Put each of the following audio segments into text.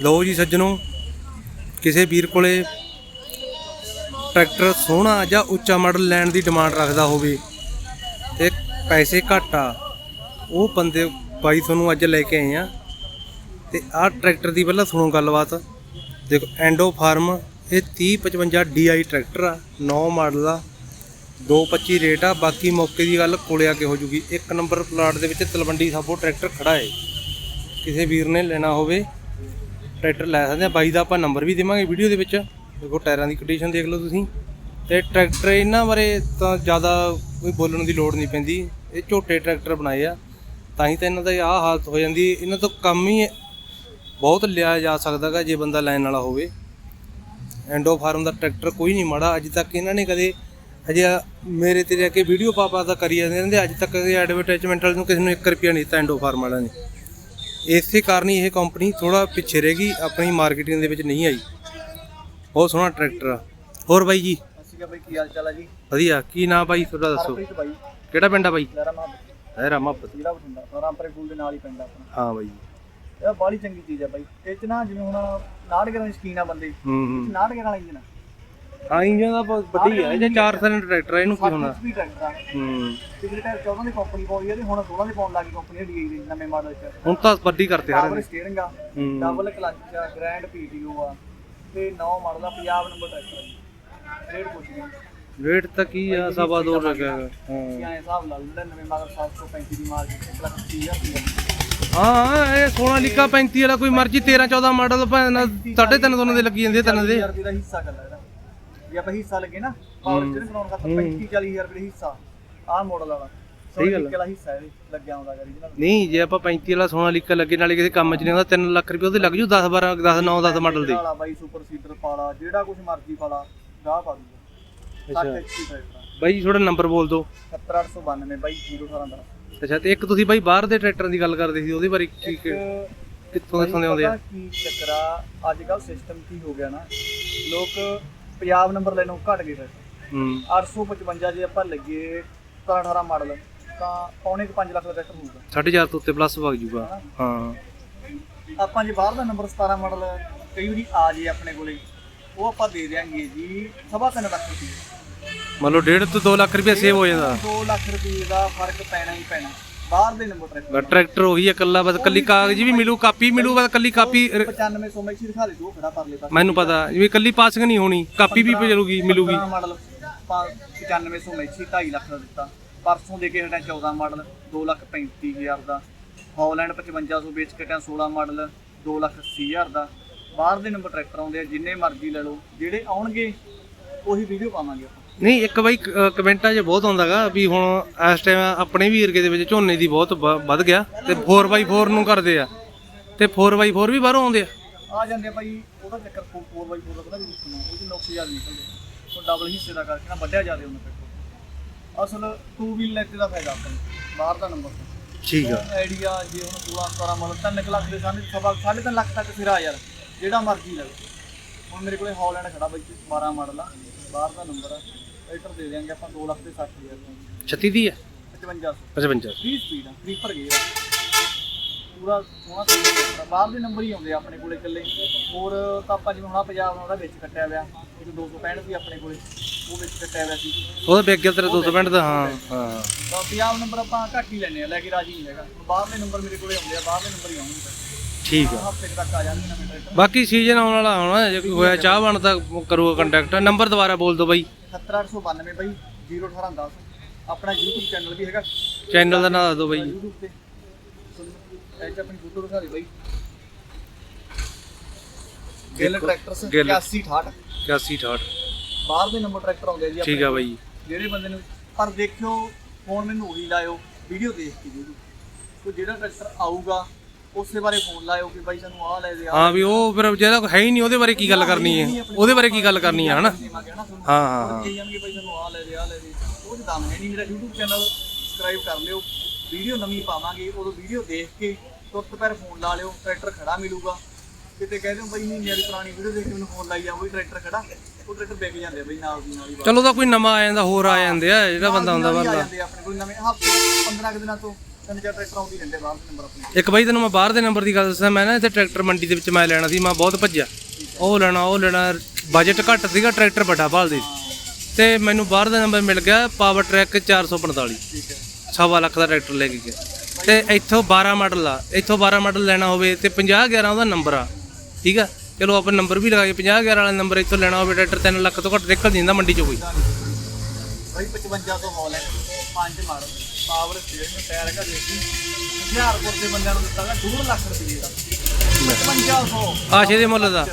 ਲਓ ਜੀ ਸੱਜਣੋ, ਕਿਸੇ ਵੀਰ ਕੋਲੇ ਟਰੈਕਟਰ ਸੋਹਣਾ ਜਾਂ ਉੱਚਾ ਮਾਡਲ ਲੈਣ ਦੀ ਡਿਮਾਂਡ ਰੱਖਦਾ ਹੋਵੇ, ਤੇ ਪੈਸੇ ਘੱਟ ਆ, ਉਹ ਬੰਦੇ ਬਾਈ ਤੁਹਾਨੂੰ ਅੱਜ ਲੈ ਕੇ ਆਏ ਆ। ਤੇ ਆਹ ਟਰੈਕਟਰ ਦੀ ਪਹਿਲਾਂ ਸੁਣੋ ਗੱਲਬਾਤ। ਦੇਖੋ ਐਂਡੋ ਫਾਰਮ ਇਹ 3055 DI ਟਰੈਕਟਰ ਆ 9 ਮਾਡਲ ਦਾ 225 ਰੇਟ ਆ, ਬਾਕੀ ਮੌਕੇ ਦੀ ਗੱਲ ਕੋਲੇ ਆ ਕੇ ਹੋ ਜੂਗੀ। ਇੱਕ ਨੰਬਰ ਪਲਾਟ ਦੇ ਵਿੱਚ ਤਲਵੰਡੀ ਸਾਬੋ ਟਰੈਕਟਰ ਖੜਾ ਹੈ ਕਿਸੇ ਵੀਰ ਨੇ ਲੈਣਾ ਹੋਵੇ ਟਰੈਕਟਰ ਲੈ ਸਕਦੇ ਆ ਬਾਈ ਦਾ ਆਪਾਂ ਨੰਬਰ ਵੀ ਦੇਵਾਂਗੇ ਵੀਡੀਓ ਦੇ ਵਿੱਚ। ਦੇਖੋ, ਟਾਇਰਾਂ ਦੀ ਕੰਡੀਸ਼ਨ ਦੇਖ ਲਓ ਤੁਸੀਂ। ਤੇ ਟਰੈਕਟਰ ਇਹਨਾਂ ਬਾਰੇ ਤਾਂ ਜ਼ਿਆਦਾ ਕੋਈ ਬੋਲਣ ਦੀ ਲੋੜ ਨਹੀਂ ਪੈਂਦੀ। ਇਹ ਝੋਟੇ ਟਰੈਕਟਰ ਬਣਾਏ ਆ। ਤਾਂ ਹੀ ਤਾਂ ਇਹਨਾਂ ਦਾ ਆਹ ਹਾਲਤ ਹੋ ਜਾਂਦੀ ਇਹਨਾਂ ਤੋਂ ਕੰਮ ਹੀ ਬਹੁਤ ਲਿਆ ਜਾ ਸਕਦਾਗਾ ਜੇ ਬੰਦਾ ਲੈਣ ਵਾਲਾ ਹੋਵੇ। ਐਂਡੋ ਫਾਰਮ ਦਾ ਟਰੈਕਟਰ ਕੋਈ ਨਹੀਂ ਮਾੜਾ। ਅੱਜ ਤੱਕ ਇਹਨਾਂ ਨੇ ਕਦੇ ਅਜੇ ਮੇਰੇ ਤੇ ਜਾ ਕੇ ਵੀਡੀਓ ਪਾਪਾ ਪਾ ਤਾਂ ਕਰੀ ਜਾਂਦੇ ਰਹਿੰਦੇ। ਅੱਜ ਤੱਕ ਕਦੇ ਐਡਵਰਟਾਈਜ਼ਮੈਂਟ ਵਾਲੇ ਨੂੰ ਕਿਸੇ ਨੂੰ 1 ਰੁਪਿਆ ਨਹੀਂ ਦਿੱਤਾ ਐਂਡੋ ਫਾਰਮ ਵਾਲਿਆਂ ਨੇ। ਇਸੇ ਕਾਰਨ ਹੀ ਇਹ ਕੰਪਨੀ ਥੋੜਾ ਪਿੱਛੇ ਰਹਿ ਗਈ ਆਪਣੀ ਮਾਰਕੀਟਿੰਗ ਦੇ ਵਿੱਚ ਨਹੀਂ ਆਈ। ਬਹੁਤ ਸੋਹਣਾ ਟਰੈਕਟਰ ਆ। ਹੋਰ ਬਾਈ ਜੀ? ਅਸੀਂ ਕਿਹਾ ਬਈ ਕੀ ਹਾਲ ਚਾਲ ਆ ਜੀ? ਵਧੀਆ ਕੀ ਨਾਮ ਬਾਈ ਤੁਹਾਡਾ ਦੱਸੋ? ਹਰਪ੍ਰੀਤ ਬਾਈ। ਕਿਹੜਾ ਪਿੰਡ ਆ ਬਾਈ? ਲਹਿਰਾ ਮਾਹ ਹੈ ਰਾਮਾਪਤ ਜ਼ਿਲ੍ਹਾ ਬਠਿੰਡਾ ਰਾਮਪੁਰੇ ਫੂਲ ਦੇ ਨਾਲ ਹੀ ਪੈਂਦਾ ਆਪਣਾ। ਹਾਂ ਬਾਈ। ਇਹ ਬਾਲੀ ਚੰਗੀ ਚੀਜ਼ ਆ ਬਾਈ। ਇਹ ਚ ਨਾ ਜਿਵੇਂ ਹੁਣ ਨਾਟਕਾਂ ਦੇ ਸ਼ਕੀਨ ਆ ਬੰਦੇ। ਹੂੰ ਹੂੰ। ਨਾਟਕਾਂ ਵਾਲਾ ਇੰਜਨ ਆ ਹਾਂ ਇੰਜਨ ਦਾ ਬਹੁਤ ਵੱਡੀ ਆ ਇਹ 4 ਸਿਲੰਡਰ ਟਰੈਕਟਰ ਆ ਇਹਨੂੰ ਕੀ ਹੋਣਾ? ਵੀ ਟਰੈਕਟਰ ਆ। ਹੂੰ। ਪਿਛਲੇ ਟਾਈਮ 14 ਦੀ ਕੰਪਨੀ ਪਾਉਈ ਆ ਤੇ ਹੁਣ 16 ਦੀ ਪਾਉਣ ਲੱਗੀ ਕੰਪਨੀ ਡੀਆਈ ਦੇ ਨਵੇਂ ਮਾਡਲ ਚ। ਹੁਣ ਤਾਂ ਵੱਡੀ ਕਰਤੇ ਹਰ ਪਾਵਰ ਸਟੀਅਰਿੰਗ ਆ ਡਬਲ ਕਲਚ ਆ ਗ੍ਰੈਂਡ ਪੀਟੀਓ ਆ ਤੇ 9 ਮਾਡਲ ਦਾ ਪੰਜਾਬ ਨੰਬਰ ਟਰੈਕਟਰ ਰੇਟ ਪੁੱਛ ਗਏ ਰੇਟ ਤਾਂ ਕੀ ਆ ਸਵਾ ਦੋ ਲੱਗਿਆ ਹੈਗਾ। ਹਾਂ। ਐਂ ਹਿਸਾਬ ਲਾ ਲੈਂਦੇ ਨਵੇਂ ਮਾਡਲ 735 ਦੀ ਮਾਰਕੀਟ 1 ਲੱਖ 30 ਹਜ਼ਾਰ ਹਾਂ ਇਹ ਸੋਨਾ ਲਿਕਾ 35 ਵਾਲਾ ਕੋਈ ਮਰਜ਼ੀ 13 14 ਮਾਡਲ ਭਾਵੇਂ ਸਾਢੇ ਤਿੰਨ ਦੋਨਾਂ ਦੇ ਲੱਗੀ ਜਾਂਦੇ ਤਿੰਨ ਦੇ। 40000 ਰੁਪਏ ਦਾ ਹਿੱਸਾ ਕਰ ਲੈਣਾ ਜੇ ਆਪਾਂ ਹਿੱਸਾ ਲੱਗੇ ਨਾ ਪਾਵਰ ਸਟੀਅਰਿੰਗ ਬਣਾਉਣ ਖਾਤਰ 35 40000 ਰੁਪਏ ਦਾ ਹਿੱਸਾ। ਆਹ ਮਾਡਲ ਵਾਲਾ। ਸਹੀ ਗੱਲ। ਵਾਲਾ ਹਿੱਸਾ ਇਹਦੇ ਲੱਗਿਆ ਹੁੰਦਾ ਗਾ original ਨਹੀਂ ਜੇ ਆਪਾਂ 35 ਵਾਲਾ ਸੋਨਾ ਲਿਕਾ ਲੱਗੇ ਨਾਲੇ ਕਿਸੇ ਕੰਮ 'ਚ ਨਹੀਂ ਆਉਂਦਾ 3 ਲੱਖ ਰੁਪਏ ਉਹਦੇ ਲੱਗ ਜੂ 10 12 10 9 10 ਮਾਡਲ ਦੇ। ਵਾਲਾ ਬਾਈ ਸੁਪਰ ਸੀਟਰ ਪਾਲਾ ਜਿਹੜਾ ਕੁਝ ਮਰਜ਼ੀ ਪਾਲਾ ਗਾਹ ਪਾ ਦੂਗਾ। 60 HP ਟਰੈਕਟਰ ਬਾਈ ਜੀ ਥੋੜਾ ਨੰਬਰ ਬੋਲ ਦਿਓ। 70892 ਬਾਈ 018 ਦਾ ਅੱਛਾ ਤੇ ਇੱਕ ਤੁਸੀਂ ਬਾਈ ਬਾਹਰ ਦੇ ਟਰੈਕਟਰਾਂ ਦੀ ਗੱਲ ਕਰਦੇ ਸੀ ਉਹਦੇ ਬਾਰੇ ਕੀ ਕਿੱਥੋਂ ਕਿੱਥੋਂ ਦੇ ਆਉਂਦੇ ਆ? ਕੀ ਚੱਕਰ ਅੱਜ ਕੱਲ ਸਿਸਟਮ ਕੀ ਹੋ ਗਿਆ ਨਾ ਲੋਕ ਪੰਜਾਬ ਨੰਬਰ ਲੈਣੋਂ ਘਟ ਗਏ ਟਰੈਕਟਰ ਹੂੰ। 855 ਜੇ ਆਪਾਂ ਲੱਗੀਏ 18 ਮਾਡਲ ਤਾਂ ਪੌਣੇ ਕੁ 5 ਲੱਖ ਦਾ ਟਰੈਕਟਰ ਹੋਊਗਾ। 4.5 ਤੋਂ ਉੱਤੇ ਪਲੱਸ ਵਗ ਜੂਗਾ। ਹਾਂ। ਆਪਾਂ ਜੇ ਬਾਹਰ ਦਾ ਨੰਬਰ 17 ਮਾਡਲ ਕਈ ਵਾਰੀ ਆ ਜੇ ਆਪਣੇ ਕੋਲੇ ਉਹ ਆਪਾਂ ਦੇ ਦਿਆਂਗੇ ਜੀ ਸਵਾ ਤਿੰਨ ਲੱਖ ਰੁਪਏ। ਮੰਨ ਲਓ 1.5 ਤੋਂ 2 ਲੱਖ ਰੁਪਏ ਸੇਵ ਹੋ ਜਾਂਦਾ। 2 ਲੱਖ ਰੁਪਏ ਦਾ ਫ਼ਰਕ ਪੈਣਾ ਹੀ ਪੈਣਾ। ਬਾਹਰ ਦੇ ਨੰਬਰ ਟਰੈਕਟਰ ਬਸ ਟਰੈਕਟਰ ਉਹੀ ਆ ਇਕੱਲਾ ਬਸ ਕੱਲੀ ਕਾਗਜ਼ ਵੀ ਮਿਲੂ ਕਾਪੀ ਮਿਲੂ ਬਸ ਕੱਲੀ ਕਾਪੀ 95 ਸੌ ਮੈਕਸੀ ਦਿਖਾ ਦੇ ਦੋ ਖੜਾ ਪਰਲੇ ਪਾਸੇ। ਮੈਨੂੰ ਪਤਾ ਜਿਵੇਂ ਕੱਲੀ ਪਾਸਿੰਗ ਨਹੀਂ ਹੋਣੀ ਕਾਪੀ ਵੀ ਮਿਲੂਗੀ ਮਿਲੂਗੀ। 15 ਮਾਡਲ 95 ਸੌ ਮੈਕਸੀ 2.5 ਲੱਖ ਦਾ ਦਿੱਤਾ। ਪਰਸੋਂ ਦੇ ਕੇ ਹਟਿਆ 14 ਮਾਡਲ 2 ਲੱਖ 35 ਹਜ਼ਾਰ ਦਾ। ਹੌਲੈਂਡ 5500 ਵੇਚ ਕੇ ਹਟਿਆ 16 ਮਾਡਲ 2 ਲੱਖ 80 ਹਜ਼ਾਰ ਦਾ। ਬਾਹਰ ਦੇ ਨੰਬਰ ਟਰੈਕਟਰ ਆਉਂਦੇ ਆ ਜਿੰਨੇ ਮਰਜ਼ੀ ਲੈ ਲਓ ਜਿਹੜੇ ਆਉਣਗੇ ਉਹੀ ਵੀਡੀਓ ਪਾਵਾਂਗੇ ਨਹੀਂ ਇੱਕ ਬਾਈ ਕ- ਕਮੈਂਟਾਂ 'ਚ ਬਹੁਤ ਆਉਂਦਾਗਾ ਵੀ ਹੁਣ ਇਸ ਟਾਈਮ ਆਪਣੇ ਵੀ ਏਰੀਏ ਦੇ ਵਿੱਚ ਝੋਨੇ ਦੀ ਬਹੁਤ ਵ- ਵੱਧ ਗਿਆ ਤੇ 4x4 ਨੂੰ ਕਰਦੇ ਆ। ਤੇ 4x4 ਵੀ ਬਾਹਰੋਂ ਆਉਂਦੇ ਆ। ਆ ਜਾਂਦੇ ਆ ਭਾਈ ਉਹਦਾ ਚੱਕਰ 4x4 ਦਾ ਪਤਾ ਵੀ ਕਿੰਨਾ ਉਹਦੀ ਨੁਕਸ ਜ਼ਿਆਦਾ ਨਿਕਲਦੇ ਉਹ ਡਬਲ ਹਿੱਸੇ ਦਾ ਕਰਕੇ ਨਾ ਵੱਢਿਆ ਜ਼ਿਆਦਾ ਉਹਨਾਂ ਪੈਟਰੋਲ ਅਸਲ 2 ਵੀਲ ਲੈਤੇ ਦਾ ਫਾਇਦਾ ਆਪਾਂ ਨੂੰ ਬਾਹਰ ਦਾ ਨੰਬਰ ਠੀਕ ਆ। ਆਈਡੀਆ ਜੇ ਹੁਣ 16 17 ਮਾਡਲ 3 ਲੱਖ ਦੇ ਸਾਹਮਣੇ ਸਵਾ 3.5 ਲੱਖ ਤੱਕ ਫਿਰ ਆ ਯਾਰ ਜਿਹੜਾ ਮਰਜ਼ੀ ਲੈ ਲਓ। ਹੁਣ ਮੇਰੇ ਕੋਲੇ ਹੌਲੈਂਡ ਖੜਾ ਬਾਈ 12 ਮਾਡਲ ਆ ਬਾਹਰ ਦਾ ਨੰਬਰ ਆ। ਰਾਈਟਰ ਦੇ ਦਿਆਂਗੇ ਆਪਾਂ 2 ਲੱਖ ਦੇ 60000 ਦਾ 36 ਦੀ ਆ 55 55 30 ਸਪੀਡ ਆ ਕ੍ਰੀਪਰ ਗੇਅਰ ਪੂਰਾ ਸੋਹਣਾ ਚੱਲਦਾ ਬਾਹਰ ਦੇ ਨੰਬਰ ਹੀ ਆਉਂਦੇ ਆ ਆਪਣੇ ਕੋਲੇ ਇਕੱਲੇ। ਹੋਰ ਤਾਂ ਆਪਾਂ ਜਿਵੇਂ ਹੁਣ ਪੰਜਾਬ ਨਾਲ ਉਹਦਾ ਵਿੱਚ ਕੱਟਿਆ ਹੋਇਆ ਇੱਕ 265 ਵੀ ਆਪਣੇ ਕੋਲੇ। ਉਹ ਵਿੱਚ ਕੱਟਿਆ ਹੋਇਆ ਸੀ। ਉਹਦਾ ਵਿਕ ਗਿਆ ਤੇਰਾ 200 ਮਿੰਟ ਦਾ ਹਾਂ ਹਾਂ। ਤਾਂ ਪੰਜਾਬ ਨੰਬਰ ਆਪਾਂ ਘੱਟ ਹੀ ਲੈਨੇ ਆ ਲੈ ਕੇ ਰਾਜੀ ਨਹੀਂ ਹੈਗਾ। ਹੁਣ ਬਾਹਰ ਦੇ ਨੰਬਰ ਮੇਰੇ ਕੋਲੇ ਆਉਂਦੇ ਆ ਬਾਹਰ ਦੇ ਨੰਬਰ ਹੀ ਆਉਣਗੇ। ਠੀਕ ਆ। ਹਫ਼ਤੇ ਕੁ ਤੱਕ ਆ ਜਾਣਗੇ ਨਵੇਂ ਟਰੈਕਟਰ ਬਾਕੀ ਸੀਜ਼ਨ ਆਉਣ ਵਾਲਾ ਹੋਣਾ ਜੇ ਕੋਈ ਹੋਇਆ ਚਾਹ ਬਣ ਤਾਂ ਕਰੂਗਾ ਕੰਟੈਕਟ ਨੰਬਰ ਦੁਬਾਰਾ ਬੋਲ ਦਿਓ ਬਾਈ। 70892 ਬਾਈ 01810 ਆਪਣਾ YouTube ਚੈਨਲ ਵੀ ਹੈਗਾ। ਚੈਨਲ ਦਾ ਨਾਮ ਦੱਸ ਦਿਓ ਬਾਈ YouTube ਤੇ। ਇਹ 'ਚ ਆਪਣੀ ਫੋਟੋ ਦਿਖਾ ਦੇ ਬਾਈ। ਗਿੱਲ ਟਰੈਕਟਰਸ ਗਿੱਲ। 8168 81 68 ਬਾਹਰ ਦੇ ਨੰਬਰ ਟਰੈਕਟਰ ਆਉਂਦੇ ਆ ਜੀ ਠੀਕ ਆ ਬਾਈ ਜਿਹੜੇ ਬੰਦੇ ਨੂੰ ਪਰ ਦੇਖਿਓ ਫੋਨ ਮੈਨੂੰ ਉਹੀ ਲਾਇਓ। ਵੀਡੀਓ ਦੇਖ ਕੇ ਜੀ ਕੋਈ ਜਿਹੜਾ ਟਰੈਕਟਰ ਆਊਗਾ ਉਸੇ ਬਾਰੇ ਫੋਨ ਲਾਇਓ ਕਿ ਬਾਈ ਸਾਨੂੰ ਆਹ ਲੈ ਦੇ ਹਾਂ ਵੀ ਉਹ ਫਿਰ ਜਿਹੜਾ ਕੋਈ ਹੈ ਹੀ ਨਹੀਂ ਉਹਦੇ ਬਾਰੇ ਕੀ ਗੱਲ ਕਰਨੀ ਹੈ? ਉਹਦੇ ਬਾਰੇ ਕੀ ਗੱਲ ਕਰਨੀ ਹੈ ਹਨਾ? ਹਾਂ ਹਾਂ ਹਾਂ ਕਹੀ ਜਾਣਗੇ ਬਾਈ ਸਾਨੂੰ ਆਹ ਲੈ ਦੇ ਆਹ ਲੈ ਦੇ। ਉਹ ਚ ਦਮ ਹੈ ਨਹੀਂ ਮੇਰਾ YouTube ਚੈਨਲ ਸਬਸਕ੍ਰਾਈਬ ਕਰ ਲਿਓ। ਵੀਡੀਓ ਨਵੀਂ ਪਾਵਾਂਗੇ ਉਦੋਂ ਵੀਡੀਓ ਦੇਖ ਕੇ ਤੁਰਤ ਪੈਰ ਫੋਨ ਲਾ ਲਿਓ ਟਰੈਕਟਰ ਖੜਾ ਮਿਲੂਗਾ। ਕਿਤੇ ਕਹਿ ਦਿਓ ਬਾਈ ਨਹੀਂ ਮੇਰੀ ਪੁਰਾਣੀ ਵੀਡੀਓ ਦੇਖ ਕੇ ਮੈਨੂੰ ਫੋਨ ਲਾਈ ਜਾ ਉਹ ਟਰੈਕਟਰ ਖੜਾ। ਉਹ ਟਰੈਕਟਰ ਵਿਕ ਜਾਂਦੇ ਆ ਬਾਈ ਨਾਲ ਦੀ ਨਾਲ ਹੀ ਚਲੋ ਤਾਂ ਕੋਈ ਨਵਾਂ ਆ ਜਾਂਦਾ ਹੋਰ ਆ ਜਾਂਦੇ ਆ ਜਿਹੜਾ ਬੰਦਾ ਹੁੰਦਾ ਹੀ ਆ ਆਪਣੇ ਕੋਲ ਨਵੇਂ ਹਫ਼ਤੇ 15 ਕੁ ਦਿਨਾਂ ਤੋਂ। ਤਿੰਨ ਚਾਰ ਟਰੈਕਟਰ ਆਉਂਦੀ ਰਹਿੰਦੇ ਬਾਹਰ ਦੇ ਨੰਬਰ ਆਪਣੇ। ਇੱਕ ਬਾਈ ਤੈਨੂੰ ਮੈਂ ਬਾਹਰ ਦੇ ਨੰਬਰ ਦੀ ਗੱਲ ਦੱਸਾਂ ਮੈਂ ਨਾ ਇੱਥੇ ਟਰੈਕਟਰ ਮੰਡੀ ਦੇ ਵਿੱਚ ਮੈਂ ਲੈਣਾ ਸੀ ਮੈਂ ਬਹੁਤ ਭੱਜਿਆ। ਉਹ ਲੈਣਾ ਉਹ ਲੈਣਾ ਬਜਟ ਘੱਟ ਸੀਗਾ ਟਰੈਕਟਰ ਵੱਡਾ ਭਾਲਦੇ ਤੇ ਮੈਨੂੰ ਬਾਹਰ ਦਾ ਨੰਬਰ ਮਿਲ ਗਿਆ ਪਾਵਰ ਟਰੈਕ 445 ਠੀਕ ਹੈ। ਸਵਾ ਲੱਖ ਦਾ ਟਰੈਕਟਰ ਲੈ ਕੇ ਗਿਆ। ਤੇ ਇੱਥੋਂ 12 ਮਾਡਲ ਆ ਇੱਥੋਂ 12 ਮਾਡਲ ਲੈਣਾ ਹੋਵੇ ਤੇ 50 11 ਉਹਦਾ ਨੰਬਰ ਆ ਠੀਕ ਆ? ਚਲੋ ਆਪਾਂ ਨੰਬਰ ਵੀ ਲਗਾ ਕੇ 50 11 ਵਾਲਾ ਨੰਬਰ ਇੱਥੋਂ ਲੈਣਾ ਹੋਵੇ ਟਰੈਕਟਰ 3 ਲੱਖ ਤੋਂ ਘੱਟ ਨਿਕਲ ਜਾਂਦਾ ਮੰਡੀ ਚੋਂ ਕੋਈ। ਬਾਈ 55 ਤੋਂ ਹੌਲ ਹੈ ਪੰਜ ਮਾਡਲ। ਪਾਵਰ ਸਟੀਅਰਿੰਗ ਨੂੰ ਟਾਇਰ ਹੈਗਾ ਦੇਸੀ। ਹੁਸ਼ਿਆਰਪੁਰ ਦੇ ਬੰਦਿਆਂ ਨੂੰ ਦਿੱਤਾ ਗਿਆ 2 ਲੱਖ ਰੁਪਏ ਦਾ। 5500 ਆਸ਼ੇ ਦੇ ਮੁੱਲ ਦਾ।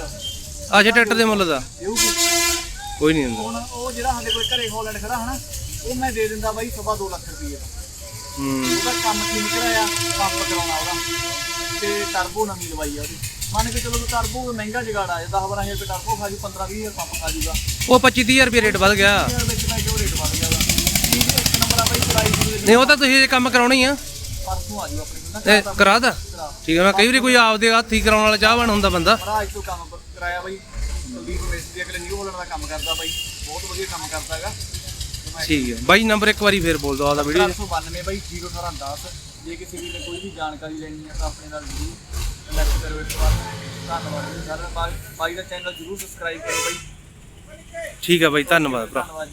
ਆਸ਼ੇ ਟਰੈਕਟਰ ਦੇ ਮੁੱਲ ਦਾ। ਕੋਈ ਨਹੀਂ ਹੁੰਦਾ ਹੁਣ ਉਹ ਜਿਹੜਾ ਸਾਡੇ ਕੋਲ ਘਰੇ ਹੌਲੈਂਡ ਖੜਾ ਹਨਾ ਉਹ ਮੈਂ ਦੇ ਦਿੰਦਾ ਬਾਈ ਸਵਾ 2 ਲੱਖ ਰੁਪਏ ਦਾ। ਹੂੰ। ਉਹਦਾ ਕੰਮ ਠੀਕ ਕਰਾਇਆ ਪੰਪ ਕਰਾਉਣਾ ਉਹਦਾ। ਤੇ ਟਰਬੋ ਨਵੀਂ ਲਵਾਈ ਆ ਉਹਦੀ। ਮੰਨ ਕੇ ਚਲੋ ਟਰਬੋ ਮਹਿੰਗਾ ਜਗਾੜ ਆ 10 12000 ਰੁਪਏ ਟਰਬੋ ਖਾ ਜੂ 15 20000 ਪੰਪ ਖਾ ਜੂਗਾ। ਉਹ 25 30000 ਰੁਪਏ ਰੇਟ ਵੱਧ ਗਿਆ। ਵਿੱਚ ਮੈਂ ਰੇਟ ਵੱਧ ਗਿਆ ਉਹਦਾ ਠੀਕ ਹੈ ਇੱਕ ਨੰਬਰ ਆ ਬਾਈ ਪ੍ਰਾਈਸ ਦੇ ਨਹੀਂ ਉਹ ਤਾਂ ਤੁਸੀਂ ਇਹ ਕੰਮ ਕਰਾਉਣਾ ਹੀ ਆ। ਪਰਸੋਂ ਆ ਜੂ ਆਪਣੇ ਕੋਲ ਨਾ ਇਹ ਕਰਾ ਦਾ ਠੀਕ ਹੈ ਮੈਂ ਕਈ ਵਾਰੀ ਕੋਈ ਆਪਦੇ ਹੱਥ ਕਰਾਉਣ ਵਾਲਾ ਚਾਹਵਾਨ ਹੁੰਦਾ ਬੰਦਾ। ਮਹਾਰਾਜ ਤੋਂ ਕੰਮ ਕਰਾਇਆ ਬਾਈ। ਕੁਲਦੀਪ ਮੇਸਤਰੀ ਅਗਲੇ ਨਿਊ ਹੋਲੈਂਡ ਦਾ ਕੰਮ ਕਰਦਾ ਬਾਈ। ਬਹੁਤ ਵਧੀਆ ਕੰਮ ਕਰਦਾ ਹੈਗਾ। ਠੀਕ ਹੈ ਬਾਈ ਨੰਬਰ ਇੱਕ ਵਾਰੀ ਫੇਰ ਬੋਲ ਦੋ ਆਦਾ ਵੀਡੀਓ 492 ਬਾਈ 01810 ਜੇ ਕਿਸੇ ਵੀ ਨੇ ਕੋਈ ਵੀ ਜਾਣਕਾਰੀ ਲੈਣੀ ਹੈ ਤਾਂ ਆਪਣੇ ਨਾਲ ਜ਼ਰੂਰ ਕਨੈਕਟ ਕਰੋ ਇੱਕ ਵਾਰ। ਧੰਨਵਾਦ ਜੀ ਸਾਰਿਆਂ ਦਾ ਬਾਈ- ਬਾਈ ਦਾ ਚੈਨਲ ਜ਼ਰੂਰ ਸਬਸਕ੍ਰਾਈਬ ਕਰੋ ਬਾਈ। ਠੀਕ ਹੈ ਬਾਈ ਧੰਨਵਾਦ ਭਰਾ। ਧੰਨਵਾਦ ਜੀ।